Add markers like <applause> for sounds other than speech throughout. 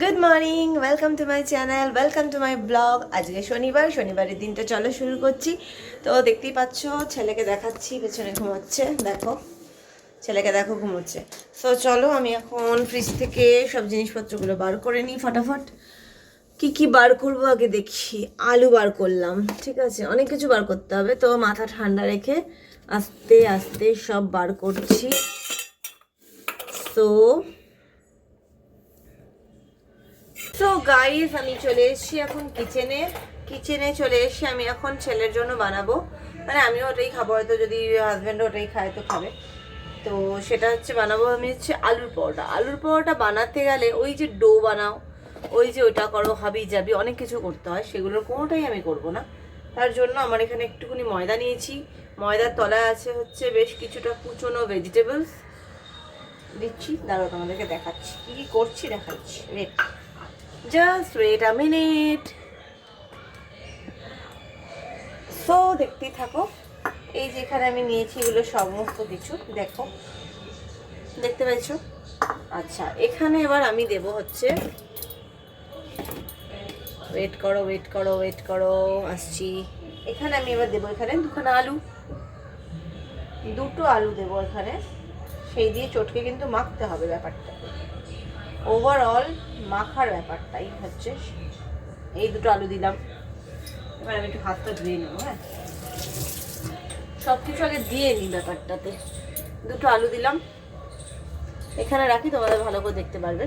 Good morning welcome to my channel welcome to my vlog আজকে শনিবার, শনিবারের দিনটা চলো শুরু করছি। তো দেখতেই পাচ্ছ, ছেলেকে দেখাচ্ছি, পেছনে ঘুমাচ্ছে, দেখো। ছেলেকে দেখো, ঘুমোচ্ছে। সো চলো, আমি এখন ফ্রিজ থেকে সব জিনিসপত্রগুলো বার করে নিই ফটাফট। কি কি বার করব আগে দেখি। আলু বার করলাম, ঠিক আছে? অনেক কিছু বার করতে হবে, তো মাথা ঠান্ডা রেখে আস্তে আস্তে সব বার করছি। তো সো গাইস আমি চলে এসেছি এখন কিচেনে কিচেনে চলে এসেছি, আমি এখন ছেলের জন্য বানাবো। মানে আমিও ওটাই খাব, হয়তো যদি হাজব্যান্ড ওটাই খায়, তো খাবে। তো সেটা হচ্ছে বানাবো আমি হচ্ছে আলুর পরোটা। আলুর পরোটা বানাতে গেলে ওই যে ডো বানাও, ওই যে ওটা করো, হাবি যাবি অনেক কিছু করতে হয়। সেগুলোর কোনোটাই আমি করব না। তার জন্য আমার এখানে একটুখানি ময়দা নিয়েছি। ময়দার তলায় আছে হচ্ছে বেশ কিছুটা কুচনো ভেজিটেবলস দিচ্ছি, দাঁড়াও তোমাদেরকে দেখাচ্ছি। কী কী করছি, দেখাচ্ছি। Wait just wait a minute so দেখতেই থাকো। এই যে এখানে আমি নিয়েছি এগুলো সমস্ত কিছু, দেখো। দেখতে পাচ্ছ আচ্ছা এখানে এবার আমি দেব হচ্ছে ওয়েট করো ওয়েট করো ওয়েট করো, আসছি। এখানে আমি এবার দেবো এখানে দুখানা আলু। দুটো আলু দেবো এখানে। সেই দিয়ে চটকে কিন্তু মাখতে হবে ব্যাপারটা। ওভারঅল মাখার ব্যাপারটাই হচ্ছে এই দুটো আলু দিলাম। এবার আমি একটু হাতটা ধুয়ে নেব হ্যাঁ? সব কিছু আগে দিয়ে নিই ব্যাপারটাতে। দুটো আলু দিলাম। এখানে রাখি, তোমাদের ভালো করে দেখতে পারবে।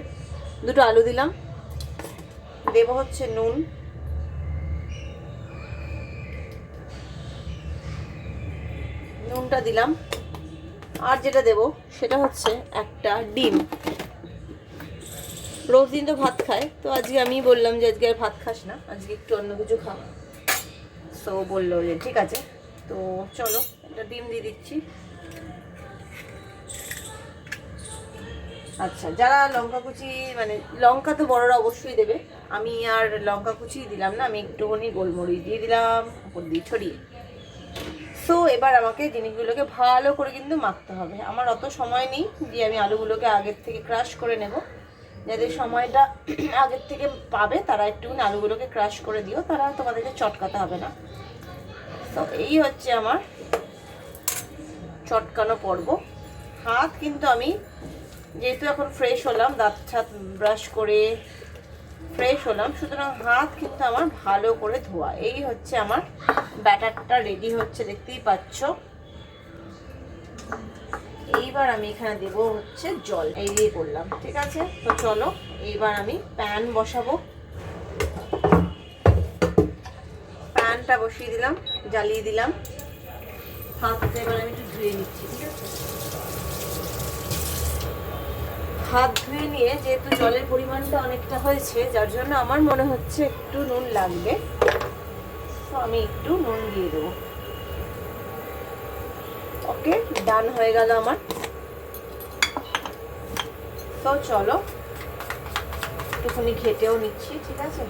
দুটো আলু দিলাম। দেবো হচ্ছে নুন। নুনটা দিলাম। আর যেটা দেবো, সেটা হচ্ছে একটা ডিম। রোজ দিন তো ভাত খায়। তো আজকে আমি বললাম যে আজকে আর ভাত খাস না, আজকে একটু অন্য কিছু খা। তো বলল যে ঠিক আছে, তো চলো, একটা ডিম দিয়ে দিচ্ছি। আচ্ছা যারা লঙ্কা কুচি মানে লঙ্কা তো বড়রা অবশ্যই দেবে। আমি আর লঙ্কা কুচি দিলাম না, আমি একটুখানি গোলমরিচ দিয়ে দিলাম উপর দিয়ে ছড়িয়ে। সো এবার আমাকে জিনিসগুলোকে ভালো করে কিন্তু মাখতে হবে। আমার অত সময় নেই যে আমি আলুগুলোকে আগের থেকে ক্রাশ করে নেব। যাদের সময়টা আগের থেকে পাবে, তারা একটুখানি আলুগুলোকে ক্রাশ করে দিও, তারা তোমাদেরকে চটকাতে হবে না। তো এই হচ্ছে আমার চটকানো পর্ব। হাত কিন্তু আমি যেহেতু এখন ফ্রেশ হলাম, দাঁত ছাত ব্রাশ করে ফ্রেশ হলাম, সুতরাং হাত কিন্তু আমার ভালো করে ধোয়া। এই হচ্ছে আমার ব্যাটারটা রেডি হচ্ছে, দেখতেই পাচ্ছ। এইবার আমি এখানে দেব হচ্ছে জল। এই দিয়ে করলাম, ঠিক আছে? তো চলো, এইবার আমি প্যান বসাবো। প্যানটা বসিয়ে দিলাম, জ্বালিয়ে দিলাম। হাতটা এবার আমি একটু ধুয়ে নিচ্ছি, ঠিক আছে? হাত ধুয়ে নিয়ে যেহেতু জলের পরিমাণটা অনেকটা হয়েছে, যার জন্য আমার মনে হচ্ছে একটু নুন লাগবে। তো আমি একটু নুন দিয়ে দেবো। ওকে, ডান হয়ে গেল আমার। তো চলো, একটুখানি ঘেটেও নিচ্ছি, ঠিক আছে?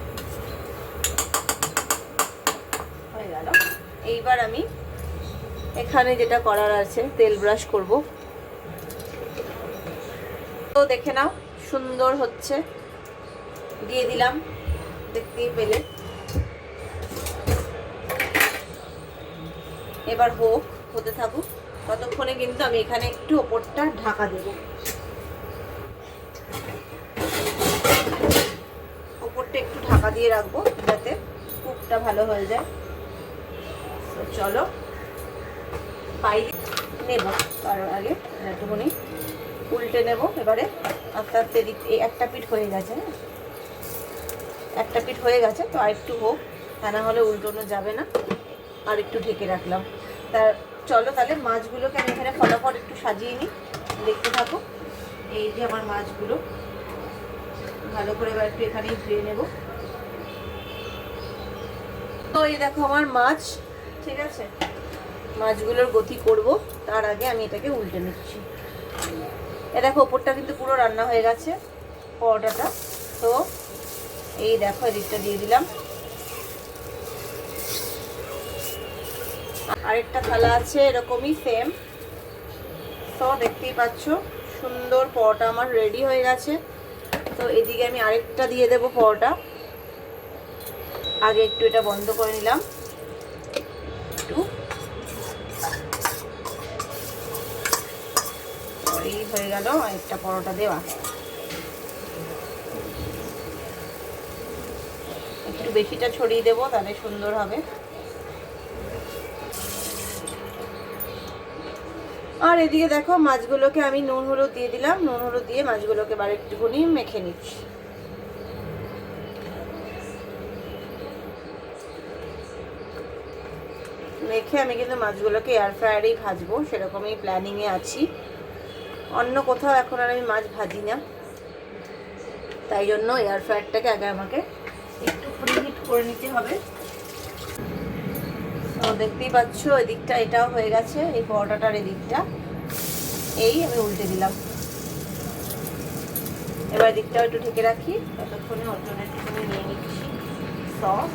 হয়ে গেল। এইবার আমি এখানে যেটা করার আছে, তেল ব্রাশ করব। তো দেখে নাও, সুন্দর হচ্ছে। দিয়ে দিলাম, দেখতেই পেলে। এবার হোক, হতে থাকুক। ততক্ষণে কিন্তু আমি এখানে একটু ওপরটা ঢাকা দেব ওপরটা একটু ঢাকা দিয়ে রাখব যাতে কুকটা ভালো হয়ে যায়। তো চলো, বাইরে নেব তার আগে একটুখানি উল্টে নেব এবারে। আস্তে আস্তে এই একটা পিঠ হয়ে গেছে হ্যাঁ? একটা পিঠ হয়ে গেছে, তো আর একটু হোক, তা না হলে উল্টোনো যাবে না। আর একটু ঢেকে রাখলাম। তা চলো তাহলে মাছগুলোকে আমি এখানে ফটাফট একটু সাজিয়ে নিই। দেখতে থাকো, এই যে আমার মাছগুলো। ভালো করে এবার একটু এখানেই ধুয়ে নেব। তো এই দেখো আমার মাছ, ঠিক আছে? মাছগুলোর গতি করব, তার আগে আমি এটাকে উল্টে নিচ্ছি। এ দেখো, ওপরটা কিন্তু পুরো রান্না হয়ে গেছে, পরোটাটা। তো এই দেখো, এদিকটা দিয়ে দিলাম। আরেকটা থালা আছে, এরকমই সেম তো দেখতেই পাচ্ছ, সুন্দর পরোটা আমার রেডি হয়ে গেছে। তো এদিকে আমি আরেকটা দিয়ে দেবো পরোটা। আগে একটু এটা বন্ধ করে নিলাম। একটু। এই হয়ে গেল একটা পরোটা দেওয়া। একটু বেশিটা ছড়িয়ে দেবো, তাহলে সুন্দর হবে। আর এদিকে দেখো, মাছগুলোকে আমি নুন, হলুদ দিয়ে দিলাম। নুন, হলুদ দিয়ে মাছগুলোকে এবার একটুখানি মেখে নিচ্ছি। মেখে আমি কিন্তু মাছগুলোকে এয়ার ফ্রায়ারেই ভাজবো, সেরকমই প্ল্যানিংয়ে আছি। অন্য কোথাও এখন আর আমি মাছ ভাজি না। তাই জন্য এয়ার ফ্রায়ারটাকে আগে আমাকে একটু প্রিহিট করে নিতে হবে। তো দেখতেই পাচ্ছ, এদিকটা এটাও হয়ে গেছে, এই পরোটাটার এদিকটা। এই আমি উল্টে দিলাম। এবার এদিকটাও একটু ঢেকে রাখি, ততক্ষণে একটুখানি নিয়ে নিচ্ছি সস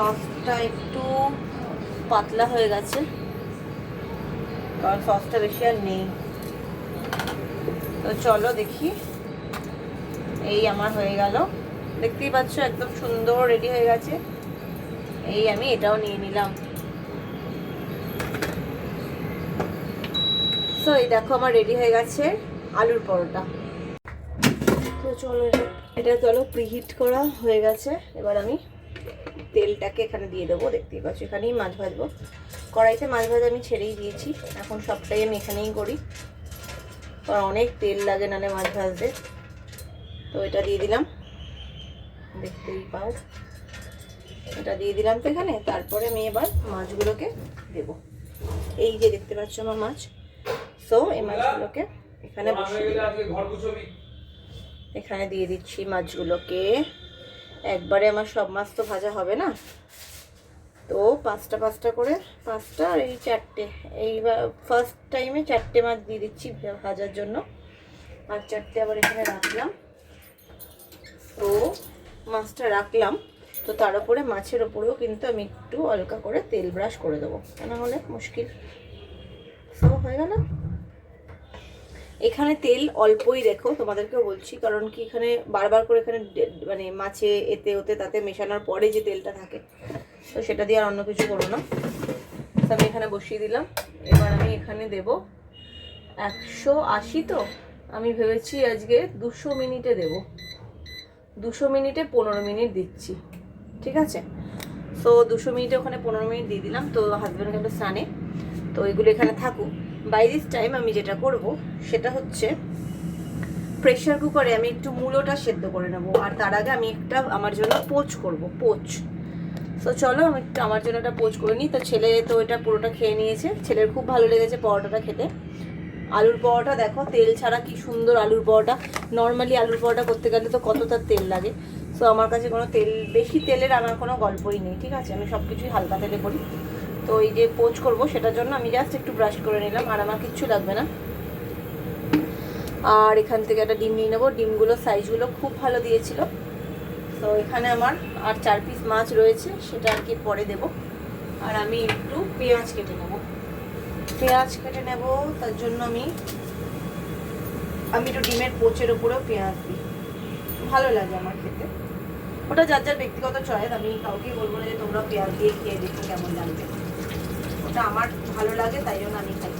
সসটা একটু পাতলা হয়ে গেছে। কারণ সসটা বেশি আর নেই। তো চলো দেখি। এই আমার হয়ে গেল। দেখতেই পাচ্ছ একদম সুন্দর রেডি হয়ে গেছে। এই আমি এটাও নিয়ে নিলাম। সো এই দেখো আমার রেডি হয়ে গেছে আলুর পরোটা। তো চলো, এটা- চলো প্রিহিট করা হয়ে গেছে। এবার আমি তেলটাকে এখানে দিয়ে দেবো, দেখতেই পাচ্ছ, এখানেই মাছ ভাজবো। কড়াইতে মাছ ভাজা আমি ছেড়েই দিয়েছি, এখন সবটাই আমি এখানেই করি। কারণ অনেক তেল লাগে নালে মাছ ভাজতে। তো এটা দিয়ে দিলাম। দেখতেই পাও। এটা দিয়ে দিলাম তো এখানে, তারপরে আমি এবার মাছগুলোকে দেব। এই যে দেখতে পাচ্ছ আমার মাছ। সো এই মাছগুলোকে এখানে এখানে দিয়ে দিচ্ছি মাছগুলোকে। একবারে আমার সব মাছ তো ভাজা হবে না। তো পাঁচটা পাঁচটা করে, পাঁচটা আর এই চারটে। এই ফার্স্ট টাইমে চারটে মাছ দিয়ে দিচ্ছি ভাজার জন্য। আর চারটে আবার এখানে রাখলাম। তো মাছটা রাখলাম। তো তার উপরে মাছের ওপরেও কিন্তু আমি একটু হালকা করে তেল ব্রাশ করে দেবো। কেন হলে মুশকিল। সব হয়ে গেল। এখানে তেল অল্পই রেখো তোমাদেরকেও বলছি, কারণ কি এখানে বারবার করে এখানে মানে মাছে এতে ওতে তাতে মেশানোর পরে যে তেলটা থাকে, তো সেটা দিয়ে আর অন্য কিছু করো না। তো আমি এখানে বসিয়ে দিলাম, এবার আমি এখানে দেব একশো আশি তো, আমি ভেবেছি আজকে দুশো মিনিটে দেব। দুশো মিনিটে পনেরো মিনিট দিচ্ছি, ঠিক আছে? তো দুশো মিনিটে ওখানে পনেরো মিনিট দিয়ে দিলাম, তো হাজব্যান্ড গেলো স্নানে, তো এগুলো এখানে থাকুক। বাই দিস টাইম আমি যেটা করব, সেটা হচ্ছে প্রেশার কুকারে আমি একটু মূলোটা সেদ্ধ করে নেব। আর তার আগে আমি একটা আমার জন্য পোচ করব পোচ তো চলো আমি একটু আমার জন্য একটা পোচ করে নিই। তো ছেলে তো এটা পুরোটা খেয়ে নিয়েছে। ছেলের খুব ভালো লেগেছে পরোটাটা খেতে। আলুর পরোটা দেখো, তেল ছাড়া কি সুন্দর আলুর পরোটা। নর্মালি আলুর পরোটা করতে গেলে তো কতটা তেল লাগে। তো আমার কাছে কোনো তেল, বেশি তেলের আমার কোনো গল্পই নেই, ঠিক আছে? আমি সব কিছুই হালকা তেলে করি। তো এই যে পোচ করব, সেটার জন্য আমি জাস্ট একটু ব্রাশ করে নিলাম, আর আমার কিচ্ছু লাগবে না। আর এখান থেকে একটা ডিম নিয়ে নেব। ডিমগুলো সাইজগুলো খুব ভালো দিয়েছিল। তো এখানে আমার আর চার পিস মাছ রয়েছে, সেটা আর কি পরে দেব। আর আমি একটু পেঁয়াজ কেটে নেব। পেঁয়াজ কেটে নেব, তার জন্য আমি আমি একটু ডিমের পোচের উপরেও পেঁয়াজ দিই। ভালো লাগে আমার খেতে। ওটা যার যার ব্যক্তিগত চয়েস আমি কাউকে বলব না যে তোমরা পেঁয়াজ দিয়ে খেয়ে দেখো কেমন লাগবে। ওটা আমার ভালো লাগে, তাই জন্য আমি খাই।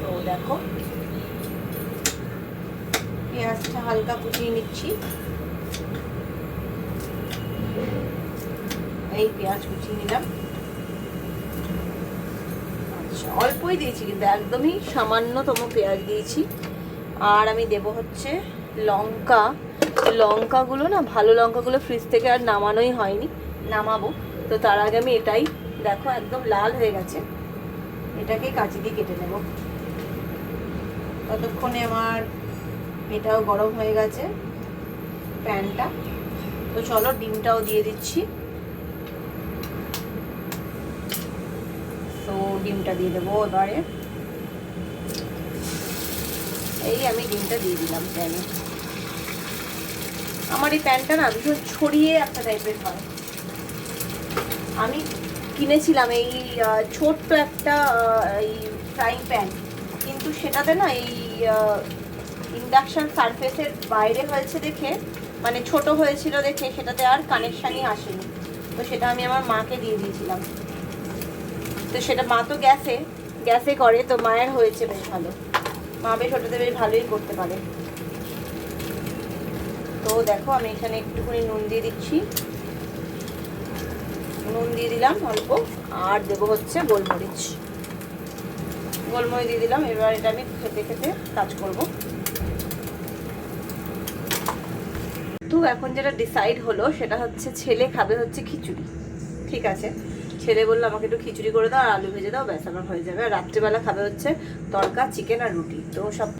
তো দেখো, পেঁয়াজটা হালকা কুচিয়ে নিচ্ছি। এই পেঁয়াজ কুচিয়ে নিলাম। আচ্ছা অল্পই দিয়েছি, কিন্তু একদমই সামান্যতম পেঁয়াজ দিয়েছি। আর আমি দেব হচ্ছে লঙ্কা। লঙ্কাগুলো না, ভালো লঙ্কাগুলো ফ্রিজ থেকে আর নামানোই হয়নি। নামাবো। তো তার আগে আমি এটাই, দেখো একদম লাল হয়ে গেছে। এটাকে কাঁচি দিয়ে কেটে নেব। ততক্ষণে আমার এটাও গরম হয়ে গেছে, প্যানটা। তো চলো ডিমটাও দিয়ে দিচ্ছি। তো ডিমটা দিয়ে দেবো এবারে। এই আমি ডিমটা দিয়ে দিলাম প্যানে। আমার এই প্যানটা না ভীষণ ছড়িয়ে একটা টাইপের হয়। আমি কিনেছিলাম এই ছোট্ট একটা এই ফ্রাইং প্যান কিন্তু সেটাতে না এই ইন্ডাকশান সারফেসের বাইরে হয়েছে দেখে মানে ছোট হয়েছিল দেখে সেটাতে আর কানেকশানই আসেনি। তো সেটা আমি আমার মাকে দিয়ে দিয়েছিলাম। তো সেটা, মা তো গ্যাসে গ্যাসে করে তো মায়ের হয়েছে বেশ ভালো। মা বেশ ওটাতে বেশ ভালোই করতে পারে। তো দেখো, আমি এখানে একটুখানি নুন দিয়ে দিচ্ছি। নুন দিয়ে দিলাম অল্প, আর দেবো হচ্ছে গোলমরিচ। গোলমরিচ দিয়ে দিলাম, এবার এটা আমি খেতে খেতে কাজ করব। তো এখন যেটা ডিসাইড হলো, সেটা হচ্ছে ছেলে খাবে হচ্ছে খিচুড়ি। ঠিক আছে? ছেলে বলল, আমাকে একটু খিচুড়ি করে দাও, আর আলু ভেজে দাও, ব্যাস, আমার হয়ে যাবে। আর রাত্রিবেলা খাবে হচ্ছে তড়কা চিকেন আর রুটি। তো সব,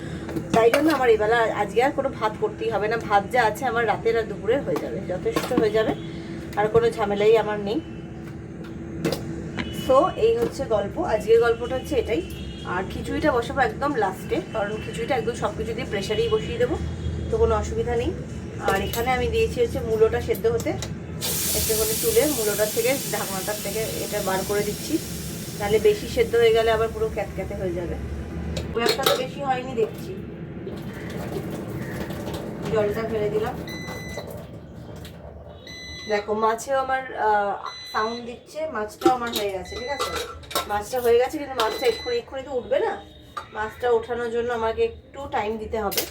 তাই জন্য আমার এবেলা আজকে আর কোনো ভাত করতেই হবে না। ভাত যা আছে আমার রাতের আর দুপুরে হয়ে যাবে, যথেষ্ট হয়ে যাবে। আর কোনো ঝামেলাই আমার নেই। সো এই হচ্ছে গল্প। আজকের গল্পটা হচ্ছে এটাই। আর খিচুড়িটা বসাবো একদম লাস্টে কারণ খিচুড়িটা একদম সব কিছু দিয়ে প্রেশারেই বসিয়ে দেবো, তো কোনো অসুবিধা নেই। আর এখানে আমি দিয়েছি হচ্ছে মূলোটা সেদ্ধ হতে। একটুখানি তুলে মূলোটার থেকে ঢাকনাটার থেকে এটা বার করে দিচ্ছি। তাহলে বেশি সেদ্ধ হয়ে গেলে আবার পুরো ক্যাতক্যাতে হয়ে যাবে। খুব একটা তো বেশি হয়নি দেখছি। জলটা ফেলে দিলাম। দেখো, মাছেও আমার সাউন্ড দিচ্ছে, মাছটাও আমার হয়ে গেছে, ঠিক আছে? মাছটা হয়ে গেছে, কিন্তু মাছটা এক্ষুনি এক্ষুনি তো উঠবে না। মাছটা ওঠানোর জন্য আমাকে একটু টাইম দিতে হবে।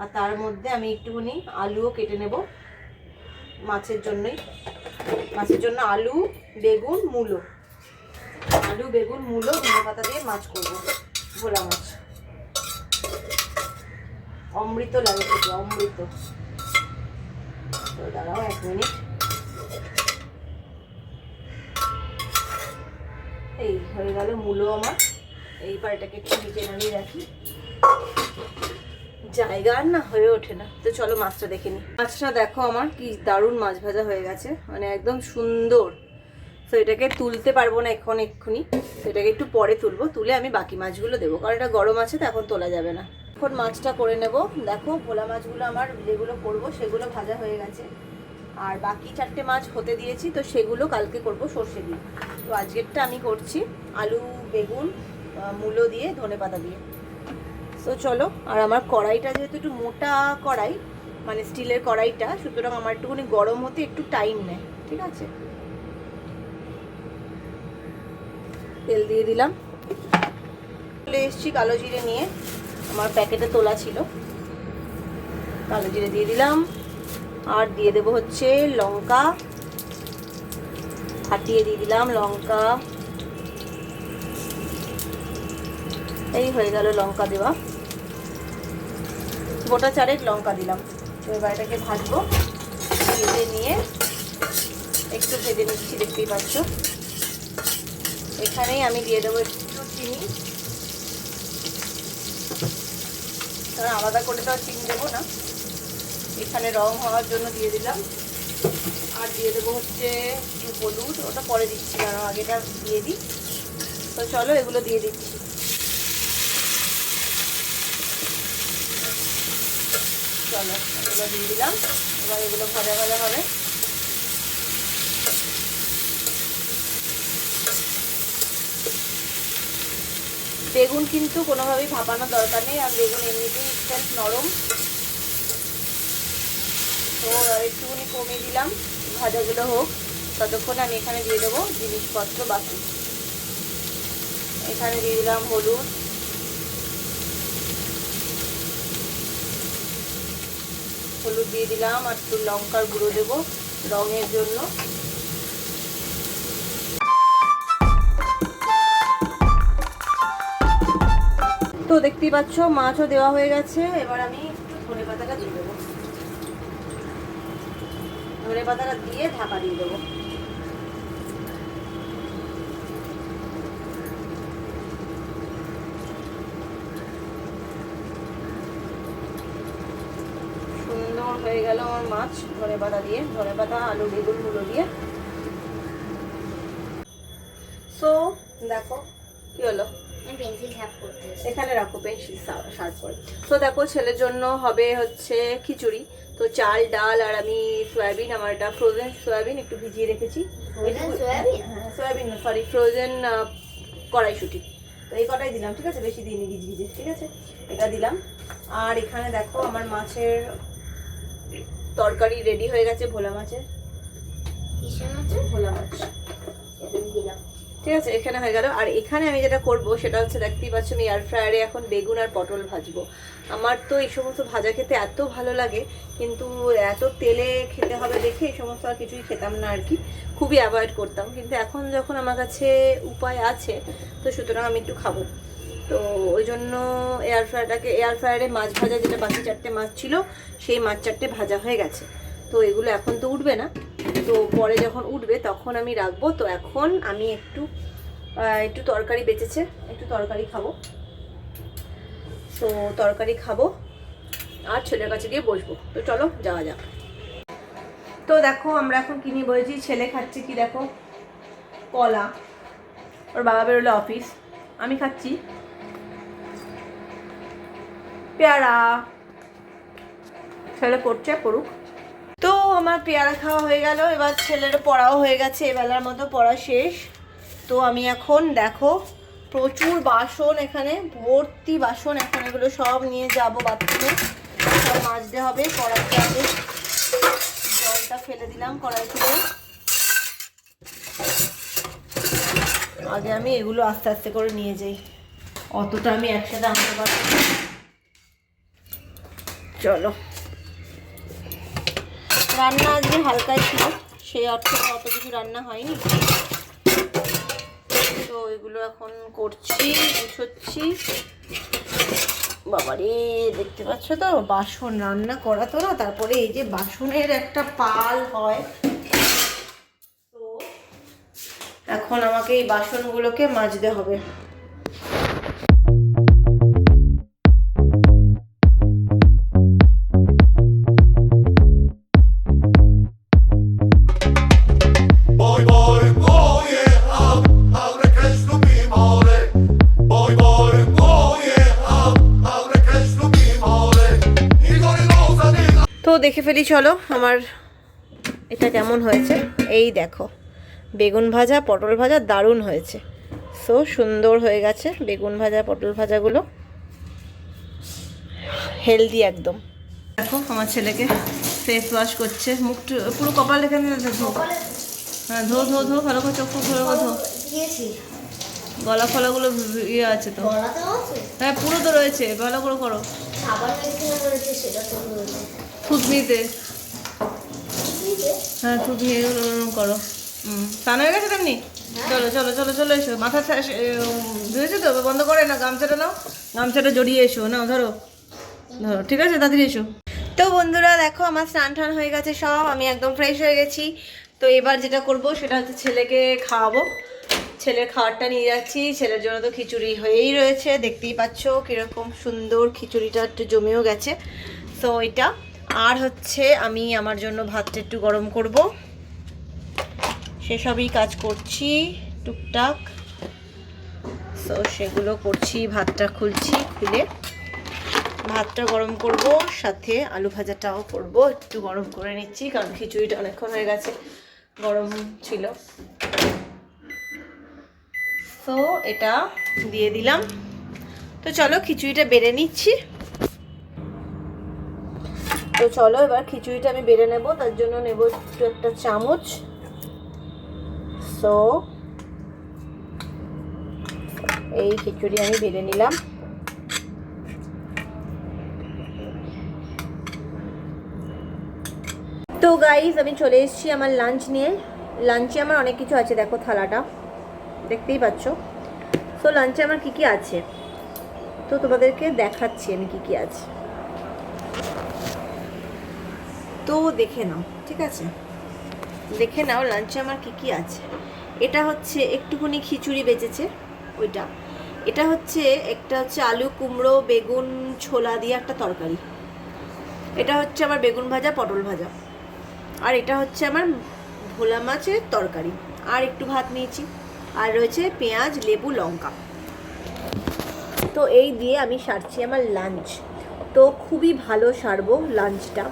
আর তার মধ্যে আমি একটুখানি আলুও কেটে নেব। মাছের জন্যই। মাছের জন্য আলু, বেগুন, মূলো। আলু, বেগুন, মূলো, ধনে পাতা দিয়ে মাছ করব। ভোলা মাছ। অমৃত লাগে অমৃত। তো দাঁড়াও এক মিনিট। এই হয়ে গেল মূলো আমার। এইবার এটাকে একটু নিচে নামিয়ে রাখি। জায়গা আর না হয়ে ওঠে না। তো চলো মাছটা দেখে নিই মাছটা দেখো আমার কি দারুণ মাছ ভাজা হয়ে গেছে। মানে একদম সুন্দর। তো এটাকে তুলতে পারব না এখন এক্ষুনি। তো এটাকে একটু পরে তুলবো। তুলে আমি বাকি মাছগুলো দেবো। কারণ এটা গরম আছে, তো এখন তোলা যাবে না। এখন মাছটা করে নেব। দেখো ভোলা মাছগুলো আমার যেগুলো করব, সেগুলো ভাজা হয়ে গেছে। আর বাকি চারটে মাছ হতে দিয়েছি, তো সেগুলো কালকে করব সর্ষে দিয়ে। তো আজকেরটা আমি করছি আলু, বেগুন মূলো দিয়ে, ধনে পাতা দিয়ে। তো চলো, আর আমার কড়াইটা যেহেতু একটু মোটা কড়াই মানে স্টিলের কড়াইটা, সুতরাং আমার একটুখানি গরম হতে একটু টাইম নেয়, ঠিক আছে? তেল দিয়ে দিলাম। চলে এসেছি কালো জিরে নিয়ে, আমার প্যাকেটে তোলা ছিল। কালো জিরে দিয়ে দিলাম। আর দিয়ে দেবো হচ্ছে লঙ্কা। ফাটিয়ে দিয়ে দিলাম লঙ্কা। এই হয়ে গেল লঙ্কা দেওয়া। গোটা চারেক লঙ্কা দিলাম। এবার এটাকে ভাজবো। ভেজে নিয়ে একটু ভেজে নিচ্ছি, দেখতেই পাচ্ছ। এখানেই আমি দিয়ে দেবো একটু চিনি। কারণ আলাদা করে তো চিনি দেবো না। এখানে রং হওয়ার জন্য দিয়ে দিলাম। আর দিয়ে দেবো হচ্ছে হলুদ, ওটা পরে দিচ্ছি কারণ আগেটা দিয়ে দিই। তো চলো, এগুলো দিয়ে দিচ্ছি। চলো, এগুলো দিয়ে দিলাম। এবার এগুলো ভাজা ভাজা হবে। বেগুন কিন্তু কোনোভাবেই ভাপানোর দরকার নেই, আর বেগুন এমনিতেই নরম। তো একটুখানি কমিয়ে দিলাম, ভাজাগুলো হোক। ততক্ষণ আমি এখানে দিয়ে দেবো জিনিসপত্র বাকি। এখানে দিয়ে দিলাম হলুদ। হলুদ দিয়ে দিলাম আর একটু লঙ্কার গুঁড়ো দেবো রঙের জন্য। তো দেখতেই পাচ্ছ, মাছও দেওয়া হয়ে গেছে। এবার আমি একটু ধনে পাতাটা দিয়ে দেবো ধনে পাতাটা দিয়ে ঢাকা দিয়ে দেবো। সুন্দর হয়ে গেল আমার মাছ ধনে পাতা দিয়ে। ধনে পাতা আলু বেগুনগুলো দিয়ে। সো দেখো কি হলো? এখানে রাখো পেন্সিল শার্প করে। তো দেখো ছেলের জন্য হবে হচ্ছে খিচুড়ি। তো চাল ডাল আর আমি সয়াবিন আমার এটা ফ্রোজেন সয়াবিন একটু ভিজিয়ে রেখেছি। সয়াবিন? সয়াবিন সরি ফ্রোজেন কড়াইশুটি। তো এই কটাই দিলাম ঠিক আছে? বেশি দিইনি গিজ গিজে ঠিক আছে? এটা দিলাম। আর এখানে দেখো আমার মাছের তরকারি রেডি হয়ে গেছে ভোলা মাছের। ভোলা মাছ। ঠিক আছে, এখানে হয়ে গেল। আর এখানে আমি যেটা করব সেটা হচ্ছে, দেখতেই পাচ্ছ আমি এয়ার ফ্রায়ারে এখন বেগুন আর পটল ভাজবো। আমার তো এই সমস্ত ভাজা খেতে এত ভালো লাগে, কিন্তু এত তেলে খেতে হবে দেখে এই সমস্ত আর কিছুই খেতাম না আর কি। খুবই অ্যাভয়েড করতাম, কিন্তু এখন যখন আমার কাছে উপায় আছে, তো সুতরাং আমি একটু খাব। তো ওই জন্য এয়ার ফ্রায়ারটাকে এয়ার ফ্রায়ারে মাছ ভাজা, যেটা বাকি চারটে মাছ ছিল, সেই মাছ চারটে ভাজা হয়ে গেছে। তো এগুলো এখন তো উঠবে না। তো পরে যখন উঠবে তখন আমি রাখব। তো এখন আমি একটু একটু তরকারি বেঁচেছে, একটু তরকারি খাব। তো তরকারি খাব আর ছেলের কাছে গিয়ে বসবো। তো চলো, যাওয়া যাক। তো দেখো, আমরা এখন কিনে বলেছি ছেলে খাচ্ছে কি দেখো? কলা। ওর বাবা বেরোলো অফিস আমি খাচ্ছি। পেয়ারা। ছেলে করছে তো আমার পেয়ারা খাওয়া হয়ে গেল, এবার ছেলের পড়াও হয়ে গেছে, এবেলার মতো পড়া শেষ। তো আমি এখন দেখো, প্রচুর বাসন এখানে, ভর্তি বাসন এখন এগুলো সব নিয়ে যাব বাথরুমে সব মাজতে হবে, কড়াইতে আগে জলটা ফেলে দিলাম কড়াই থেকে আগে আমি এগুলো আস্তে আস্তে করে নিয়ে যাই। অতটা আমি একসাথে আনতে পারছি চলো। রান্না আজকে হালকাই ছিল, সেই অর্থে অত কিছু রান্না হয়নি। তো এগুলো এখন করছি, গুছোচ্ছি। বাবারে, দেখতে পাচ্ছ তো? বাসন রান্না করা তো না, তারপরে এই যে বাসনের একটা পাল হয়। তো এখন আমাকে এই বাসনগুলোকে মাজতে হবে। চলো আমার এটা কেমন হয়েছে? এই দেখো বেগুন ভাজা পটল ভাজা দারুণ হয়েছে। সো সুন্দর হয়ে গেছে বেগুন ভাজা পটল ভাজাগুলো। হেলদি একদম। দেখো আমার ছেলেকে ফেস ওয়াশ করছে। মুখ পুরো কপাল এখানে ধো হ্যাঁ ধো ধো ধো ভালো করে চোখ করে ধো। গলা ফলাগুলো ইয়ে আছে তো। হ্যাঁ পুরো তো রয়েছে ভালো করে করো। রয়েছে, সেটা তো রয়েছে। থুতনিতে? হ্যাঁ ইয়ে করো। স্নান হয়ে গেছে তেমনি? চলো চলো চলো চলো এসো। মাথা ধুয়েছো তো? বন্ধ করে না গামছাটা নাও। গামছাটা জড়িয়ে এসো। নাও ধরো। ধরো। ঠিক আছে তাড়াতাড়ি এসো। তো বন্ধুরা দেখো আমার স্নান টান হয়ে গেছে সব। আমি একদম ফ্রেশ হয়ে গেছি। তো এবার যেটা করব সেটা হচ্ছে ছেলেকে খাওয়াবো। ছেলের খাবারটা নিয়ে যাচ্ছি। ছেলের জন্য তো খিচুড়ি হয়েই রয়েছে। দেখতেই পাচ্ছ কীরকম সুন্দর খিচুড়িটা একটু জমেও গেছে। তো এটা আর হচ্ছে আমি আমার জন্য ভাতটা একটু গরম করব। সেসবই কাজ করছি টুকটাক। তো সেগুলো করছি, ভাতটা খুলছি, খুলে ভাতটা গরম করব, সাথে আলু ভাজাটাও করব। একটু গরম করে নিচ্ছি, কারণ খিচুড়িটা অনেকক্ষণ হয়ে গেছে, গরম ছিল। তো এটা দিয়ে দিলাম। তো চলো খিচুড়িটা বেড়ে নিচ্ছি। তো চলো এবার খিচুড়িটা আমি বেড়ে নেব, তার জন্য নেব একটু একটা চামচ। সো এই খিচুড়ি আমি বেড়ে নিলাম। তো গাইজ আমি চলে এসেছি আমার লাঞ্চ নিয়ে। লাঞ্চে আমার অনেক কিছু আছে, দেখো থালাটা। দেখতেই পাচ্ছ। তো লাঞ্চে আমার কি কি আছে? তো তোমাদেরকে দেখাচ্ছি আমি কি কি আছে। তো দেখে নাও, ঠিক আছে? দেখে নাও লাঞ্চে আমার কি কি আছে। এটা হচ্ছে একটুখানি খিচুড়ি বেঁচেছে, ওইটা। এটা হচ্ছে একটা হচ্ছে আলু, কুমড়ো, বেগুন, ছোলা দিয়ে একটা তরকারি। এটা হচ্ছে আমার বেগুন ভাজা, পটল ভাজা। আর এটা হচ্ছে আমার ভোলা মাছের তরকারি। আর একটু ভাত নিয়েছি। আর রয়েছে পেঁয়াজ, লেবু, লঙ্কা। তো এই দিয়ে আমি সারছি আমার লাঞ্চ তো খুবই ভালো সারবো লাঞ্চটা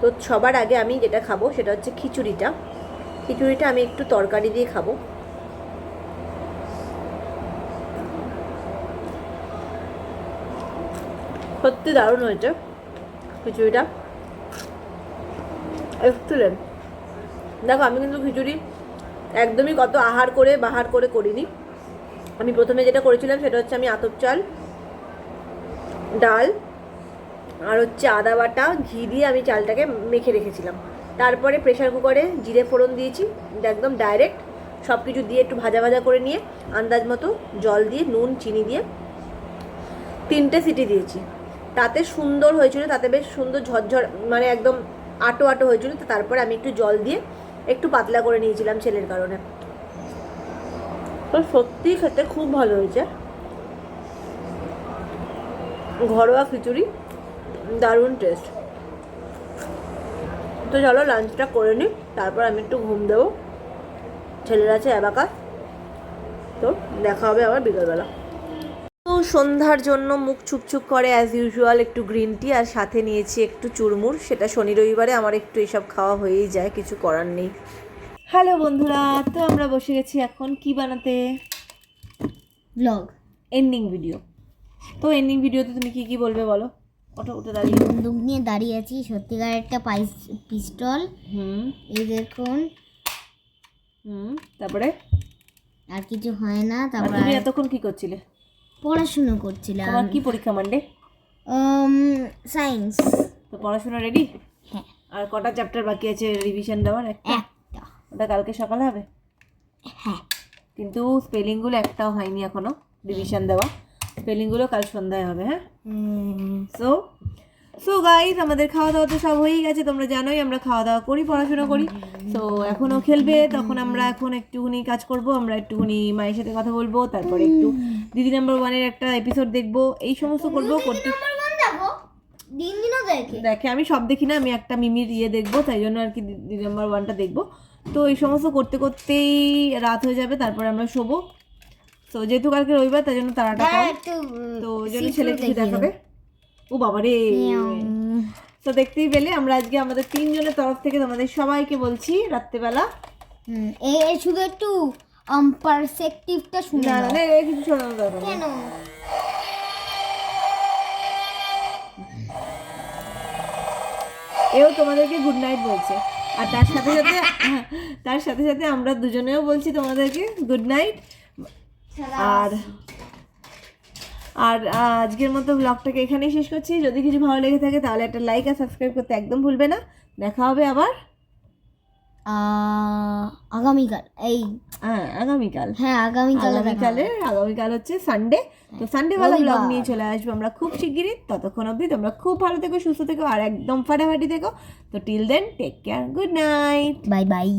তো সবার আগে আমি যেটা খাব সেটা হচ্ছে খিচুড়িটা। খিচুড়িটা আমি একটু তরকারি দিয়ে খাব। সত্যি দারুণ হয়েছে খিচুড়িটা। এক্সেলেন্ট দেখো, আমি কিন্তু খিচুড়ি একদমই কত আহার করে বাহার করে করিনি। আমি প্রথমে যেটা করেছিলাম সেটা হচ্ছে আমি আতপ চাল, ডাল আর হচ্ছে আদা বাটা, ঘি দিয়ে আমি চালটাকে মেখে রেখেছিলাম। তারপরে প্রেশার কুকারে জিরে ফোড়ন দিয়েছি একদম ডাইরেক্ট সব কিছু দিয়ে একটু ভাজা ভাজা করে নিয়ে, আন্দাজ মতো জল দিয়ে, নুন, চিনি দিয়ে তিনটে সিটি দিয়েছি। তাতে সুন্দর হয়েছিল, তাতে বেশ সুন্দর ঝরঝর মানে একদম আটো আটো হয়েছিল। তো তারপরে আমি একটু জল দিয়ে একটু পাতলা করে নিয়েছিলাম ছেলের কারণে। তো সত্যি খেতে খুব ভালো হয়েছে। ঘরোয়া খিচুড়ি। দারুণ টেস্ট তো চলো লাঞ্চটা করে নিই তারপর আমি একটু ঘুম দেবো। ছেলের আছে অ্যাবাকা। তো দেখা হবে আবার বিকেলবেলা। তো সন্ধ্যার জন্য মুখ ছুকছুক করে অ্যাজ ইউজুয়াল একটু গ্রিন টি আর সাথে নিয়েছি একটু চুরমুর। সেটা শনি রবিবারে আমার একটু এসব খাওয়া হয়েই যায় কিছু করার নেই। হ্যালো বন্ধুরা তো আমরা বসে গেছি এখন কি বানাতে? ব্লগ এন্ডিং ভিডিও তো এন্ডিং ভিডিওতে তুমি কি কি বলবে বলো? ওটা উঠে দাঁড়িয়ে বন্দুক নিয়ে দাঁড়িয়ে আছি সত্যিকার একটা পাইস পিস্তল। হুম। এই দেখুন। হুম তারপরে? আর কিছু হয় না তারপর তুমি এতক্ষণ কি করছিলে? পড়াশুনো করছিলাম। তোমার কি পরীক্ষা মানডে সায়েন্স তো পড়াশোনা রেডি হ্যাঁ। আর কটা চ্যাপ্টার বাকি আছে রিভিশন দেওয়ার? একটা? একটা। ওটা কালকে সকালে হবে? হ্যাঁ। কিন্তু স্পেলিংগুলো একটাও হয়নি এখনও রিভিশন দেওয়া। স্পেলিংগুলো কাল সন্ধ্যায় হবে হ্যাঁ? সো সো গাইজ আমাদের খাওয়া দাওয়া তো সব হয়েই গেছে তোমরা জানোই আমরা খাওয়া দাওয়া করি পড়াশোনা করি। তো এখনও খেলবে তখন আমরা এখন একটুখানি কাজ করব আমরা একটুখানি মায়ের সাথে কথা বলব তারপরে একটু দিদি নাম্বার ওয়ানের একটা এপিসোড দেখব এই সমস্ত করব করতে দেখো? আমি সব দেখি না আমি একটা মিমির ইয়ে দেখব তাই জন্য আর কি দিদি নাম্বার ওয়ানটা দেখব। তো এই সমস্ত করতে করতেই রাত হয়ে যাবে তারপরে আমরা শোবো। তো যেহেতু কালকে রবিবার তাই জন্য তারাটা কম। তো ওই জন্য ছেলে কিছু দেখাবে ও বাবা রে। তো দেখতেই পেলে আমরা আজকে আমাদের তিনজনের তরফ থেকে তোমাদের সবাইকে বলছি রাত্রেবেলা। এই শুধু একটু পারসেপটিভটা শুনে না না কিছু শোনানো দরকার কেন? এও তোমাদেরকে গুড নাইট বলছে। আর তার সাথে সাথে <laughs> তার সাথে সাথে আমরা দুজনেও বলছি তোমাদেরকে গুড নাইট আর আর আজকের মতো ব্লগটাকে এখানেই শেষ করছি। যদি কিছু ভালো লেগে থাকে তাহলে একটা লাইক আর সাবস্ক্রাইব করতে একদম ভুলবে না। দেখা হবে আবার আগামীকাল এই হ্যাঁ আগামীকাল। হ্যাঁ আগামীকাল আগামীকালে আগামীকাল হচ্ছে সানডে তো সানডে বেলা ব্লগ নিয়ে চলে আসব আমরা খুব শিগগিরই। ততক্ষণ অবধি তোমরা খুব ভালো থেকো সুস্থ থেকো আর একদম ফাটাফাটি থেকো। তো till then take care good night bye bye